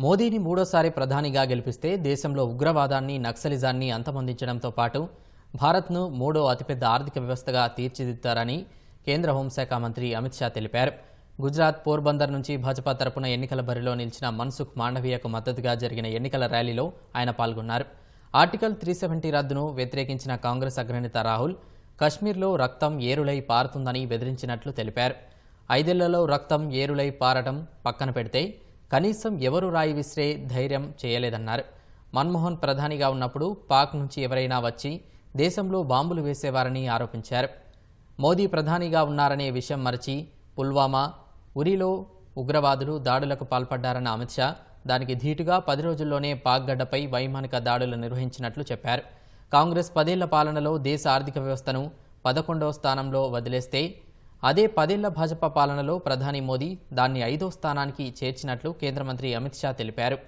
మోదీని మూడోసారి ప్రధానిగా గెలిపిస్తే దేశంలో ఉగ్రవాదాన్ని నక్సలిజాన్ని అంతమొందించడంతో పాటు భారత్ను మూడో అతిపెద్ద ఆర్థిక వ్యవస్థగా తీర్చిదిద్దారని కేంద్ర హోంశాఖ మంత్రి అమిత్ షా తెలిపారు. గుజరాత్ పోర్బందర్ నుంచి భాజపా తరపున ఎన్నికల బరిలో నిలిచిన మన్సుఖ్ మాండవీయకు మద్దతుగా జరిగిన ఎన్నికల ర్యాలీలో ఆయన పాల్గొన్నారు. ఆర్టికల్ త్రీ సెవెంటీ రద్దును వ్యతిరేకించిన కాంగ్రెస్ అగ్రనేత రాహుల్ కశ్మీర్లో రక్తం ఏరులై పారుతుందని బెదిరించినట్లు తెలిపారు. ఐదేళ్ళలో రక్తం ఏరులై పారటం పక్కన పెడితే కనీసం ఎవరు రాయి విసిరే ధైర్యం చేయలేదన్నారు. మన్మోహన్ ప్రధానిగా ఉన్నప్పుడు పాక్ నుంచి ఎవరైనా వచ్చి దేశంలో బాంబులు వేసేవారని ఆరోపించారు. మోదీ ప్రధానిగా ఉన్నారనే విషయం మరచి పుల్వామా ఉరిలో ఉగ్రవాదులు దాడులకు పాల్పడ్డారన్న అమిత్ షా దానికి ధీటుగా పది రోజుల్లోనే పాక్ గడ్డపై వైమానిక దాడులు నిర్వహించినట్లు చెప్పారు. కాంగ్రెస్ పదేళ్ళ పాలనలో దేశ ఆర్థిక వ్యవస్థను పదకొండవ స్థానంలో వదిలేస్తే అదే పదేళ్ళ భాజపా పాలనలో ప్రధాని మోదీ దాన్ని ఐదో స్థానానికి చేర్చినట్లు కేంద్ర మంత్రి అమిత్ షా తెలిపారు.